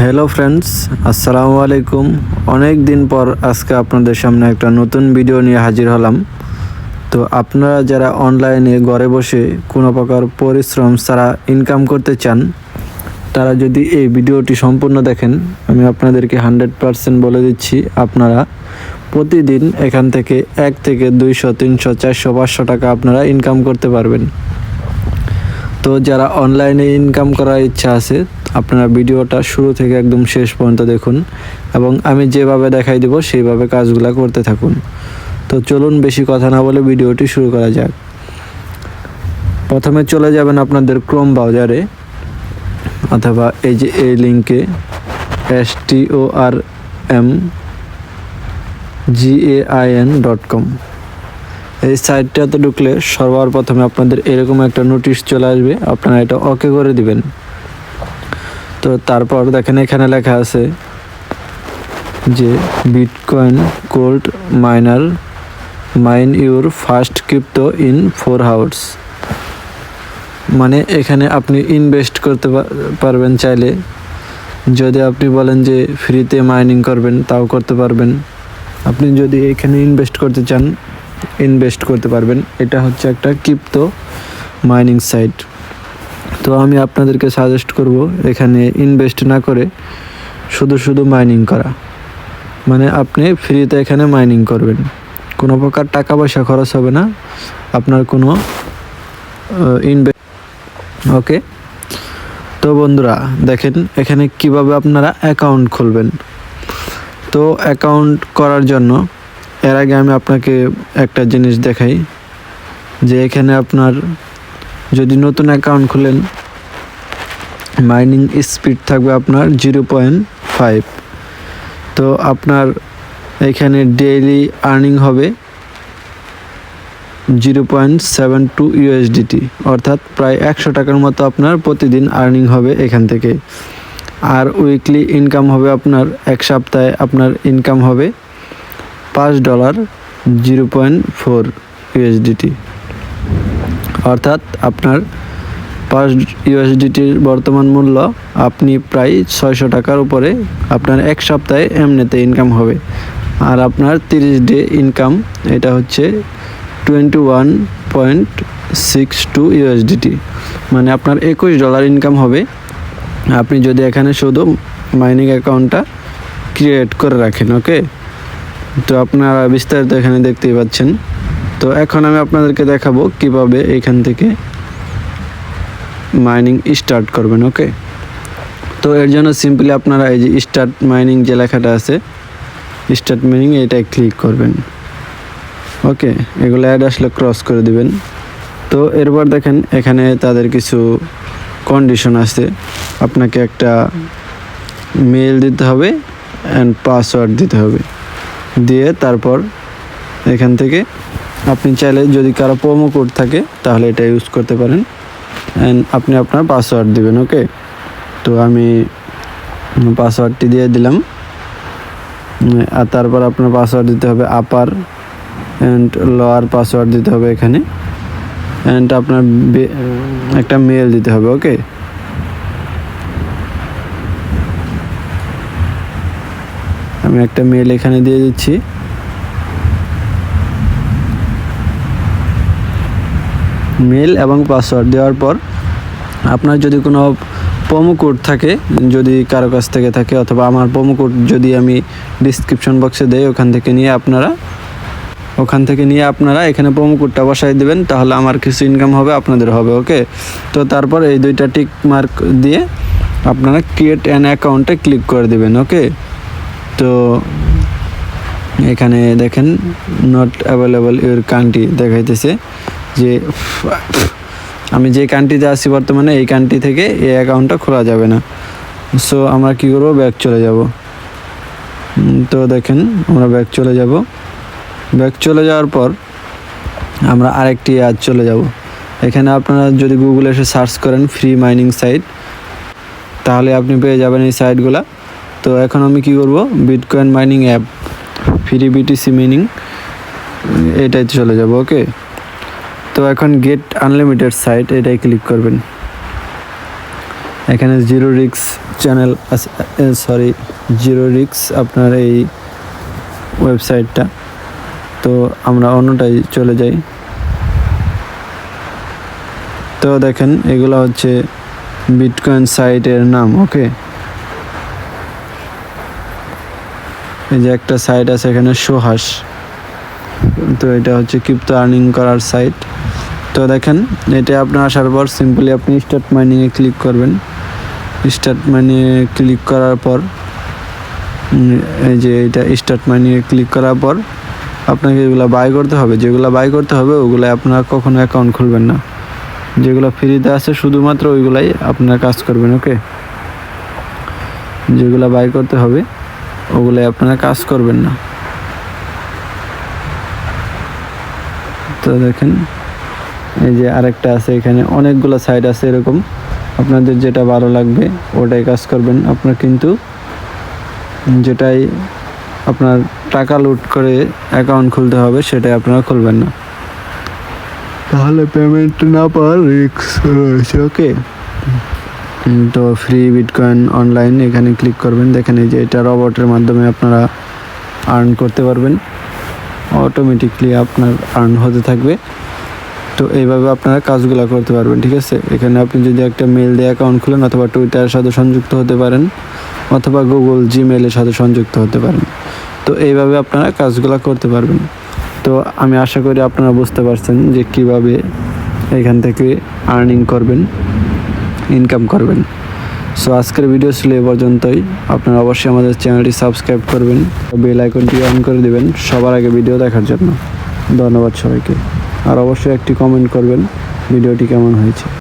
Hello friends আসসালামু আলাইকুম অনেক দিন পর আজকে আপনাদের সামনে একটা নতুন ভিডিও নিয়ে হাজির হলাম। তো আপনারা যারা অনলাইনে ঘরে বসে কোনো প্রকার পরিশ্রম ছাড়া ইনকাম করতে চান, তারা যদি এই ভিডিওটি সম্পূর্ণ দেখেন, আমি আপনাদেরকে হান্ড্রেড পারসেন্ট বলে দিচ্ছি, আপনারা প্রতিদিন এখান থেকে এক থেকে দুইশো, তিনশো, চারশো, পাঁচশো টাকা আপনারা ইনকাম করতে পারবেন। তো যারা অনলাইনে ইনকাম করার ইচ্ছা আছে আপনারা ভিডিওটা শুরু থেকে একদম শেষ পর্যন্ত দেখুন এবং আমি যেভাবে দেখাই দেব, সেইভাবে কাজগুলো করতে থাকুন। তো চলুন বেশি কথা না বলে ভিডিওটি শুরু করা যাক। প্রথমে চলে যাবেন আপনাদের ক্রোম ব্রাউজারে অথবা এই যে এই লিঙ্কে S O R M G A dot com এই সাইটটাতে ঢুকলে সবার প্রথমে আপনাদের এরকম একটা নোটিশ চলে আসবে, আপনারা এটা ওকে করে দিবেন। তো তারপর দেখেন এখানে লেখা আছে যে bitcoin cold miner mine your first crypto in four hours মানে এখানে আপনি ইনভেস্ট করতে পারবেন চাইলে। যদি আপনি বলেন যে ফ্রিতে মাইনিং করবেন, তাও করতে পারবেন। আপনি যদি এখানে ইনভেস্ট করতে চান ইনভেস্ট করতে পারবেন। এটা হচ্ছে একটা ক্রিপ্টো মাইনিং সাইট তো আমি আপনাদেরকে সাজেস্ট করব এখানে ইনভেস্ট না করে শুধু শুধু মাইনিং করা। মানে আপনি ফ্রিতে এখানে মাইনিং করবেন। কোনো প্রকার টাকা পয়সা খরচ হবে না। আপনার কোনো ইনভেস্ট ওকে তো বন্ধুরা, দেখেন এখানে কীভাবে আপনারা অ্যাকাউন্ট খুলবেন। তো অ্যাকাউন্ট করার জন্য, এর আগে আমি আপনাকে একটা জিনিস দেখাই। যে এখানে আপনার যদি নতুন অ্যাকাউন্ট খুলেন মাইনিং স্পিড থাকবে আপনার জিরো পয়েন্ট ফাইভ তো আপনার এখানে ডেইলি আর্নিং হবে zero point seven two USDT অর্থাৎ প্রায় একশো টাকার মতো আপনার প্রতিদিন আর্নিং হবে এখান থেকে। আর উইকলি ইনকাম হবে আপনার এক সপ্তাহে আপনার ইনকাম হবে পাঁচ dollar zero point four USDT অর্থাৎ আপনার পাঁচ ইউএসডিটির বর্তমান মূল্য আপনি প্রায় ছয়শো টাকার উপরে আপনার এক সপ্তাহে এমনিতে ইনকাম হবে। আর আপনার তিরিশ ডে ইনকাম এটা হচ্ছে twenty one point six two USDT মানে আপনার একুশ ডলার ইনকাম হবে। আপনি যদি এখানে শুধু মাইনিং অ্যাকাউন্টটা ক্রিয়েট করে রাখেন ওকে তো আপনারা বিস্তারিত এখানে দেখতেই পাচ্ছেন। তো এখন আমি আপনাদেরকে দেখাবো কীভাবে এখান থেকে মাইনিং স্টার্ট করবেন ওকে তো এর জন্য সিম্পলি আপনারা এই যে স্টার্ট মাইনিং যে লেখাটা আছে স্টার্ট মাইনিং এটাই ক্লিক করবেন ওকে এগুলো অ্যাড আসলে ক্রস করে দিবেন। তো এরপর দেখেন এখানে তাদের কিছু কন্ডিশন আছে। আপনাকে একটা মেল দিতে হবে অ্যান্ড পাসওয়ার্ড দিতে হবে। দিয়ে তারপর এখান থেকে আপনি চাইলে যদি কারও প্রোমো কোড থাকে, তাহলে এটা ইউজ করতে পারেন। অ্যান্ড আপনি আপনার পাসওয়ার্ড দিবেন ওকে তো আমি পাসওয়ার্ডটি দিয়ে দিলাম। আর তারপর আপনার পাসওয়ার্ড দিতে হবে আপার অ্যান্ড লোয়ার পাসওয়ার্ড দিতে হবে এখানে। অ্যান্ড আপনার একটা মেল দিতে হবে ওকে আমি একটা মেল এখানে দিয়ে দিচ্ছি। মেল এবং পাসওয়ার্ড দেওয়ার পর আপনার যদি কোনো প্রোমো কোড থাকে, যদি কারও কাছ থেকে থাকে অথবা আমার প্রোমো কোড যদি আমি ডিসক্রিপশন বক্সে দেই, ওখান থেকে নিয়ে আপনারা, ওখান থেকে নিয়ে আপনারা এখানে প্রোমো কোডটা বসাই দেবেন, তাহলে আমার কিছু ইনকাম হবে, আপনাদের হবে ওকে তো তারপর এই দুইটা টিক মার্ক দিয়ে আপনারা ক্রিয়েট অ্যান অ্যাকাউন্টে ক্লিক করে দেবেন ওকে তো এখানে দেখেন নট অ্যাভেলেবল ইউর কান্ট্রি দেখাইতেছে। যে, আমি যে কান্ট্রিতে আছি বর্তমানে, এই কান্ট্রি থেকে এই অ্যাকাউন্টটা খোলা যাবে না। সো আমরা কী করব? ব্যাক চলে যাব। তো দেখেন, আমরা ব্যাক চলে যাব। ব্যাক চলে যাওয়ার পর আমরা আরেকটি আজ চলে যাব। এখানে আপনারা যদি গুগলে এসে সার্চ করেন ফ্রি মাইনিং সাইট তাহলে আপনি পেয়ে যাবেন এই সাইটগুলা তো এখন আমি কি করব? Bitcoin mining app free BTC mining এটাই চলে যাব ওকে তো এখন গেট আনলিমিটেড সাইট এটাই ক্লিক করবেন। এখানে জিরো রিক্স চ্যানেল সরি জিরো রিক্স আপনার এই ওয়েবসাইটটা তো আমরা অন্যটাই চলে যাই। তো দেখেন, এগুলো হচ্ছে বিটকয়েন সাইটের নাম ওকে এই যে একটা সাইট আছে এখানে সোহাস তো এটা হচ্ছে ক্রিপ্টো আর্নিং করার সাইট তো দেখেন, এটা আপনার আসার পর সিম্পলি আপনি স্টার্ট মাইনিংয়ে ক্লিক করবেন। স্টার্ট মাইনিংয়ে ক্লিক করার পর এই যে এটা স্টার্ট মাইনিংয়ে ক্লিক করার পর আপনাকে এগুলো বাই করতে হবে। যেগুলো বাই করতে হবে ওগুলো আপনারা কখনো অ্যাকাউন্ট খুলবেন না। যেগুলো ফ্রিতে আছে, শুধুমাত্র ওইগুলাই আপনারা কাজ করবেন ওকে যেগুলো বাই করতে হবে, ওগুলাই আপনারা কাজ করবেন না। তো দেখেন এই যে আরেকটা আছে এখানে অনেকগুলো সাইড আছে এরকম। আপনাদের যেটা ভালো লাগবে ওটাই কাজ করবেন। আপনার কিন্তু যেটাই আপনার টাকা লুট করে অ্যাকাউন্ট খুলতে হবে সেটাই আপনারা খুলবেন না। তাহলে পেমেন্ট না পাওয়ার রিস্ক রয়েছে ওকে তো ফ্রি বিটকয়েন অনলাইন এখানে ক্লিক করবেন। দেখেন এই যে এটা রবটের মাধ্যমে আপনারা আর্ন করতে পারবেন। অটোমেটিকলি আপনার আর্ন হতে থাকবে। তো এইভাবে আপনারা কাজগুলো করতে পারবেন, ঠিক আছে? এখানে আপনি যদি একটা মেল দিয়ে অ্যাকাউন্ট খুলেন অথবা টুইটারের সাথে সংযুক্ত হতে পারেন, অথবা গুগল জিমেলের সাথে সংযুক্ত হতে পারেন। তো এইভাবে আপনারা কাজগুলো করতে পারবেন। তো আমি আশা করি আপনারা বুঝতে পারছেন যে কীভাবে এখান থেকে আর্নিং করবেন ইনকাম করবেন। সো আজকের ভিডিও ছিল এ পর্যন্তই। আপনারা অবশ্যই আমাদের চ্যানেলটি সাবস্ক্রাইব করবেন বেল আইকনটি অন করে দেবেন সবার আগে ভিডিও দেখার জন্য। ধন্যবাদ সবাইকে। আর অবশ্যই একটি কমেন্ট করবেন ভিডিওটি কেমন হয়েছে।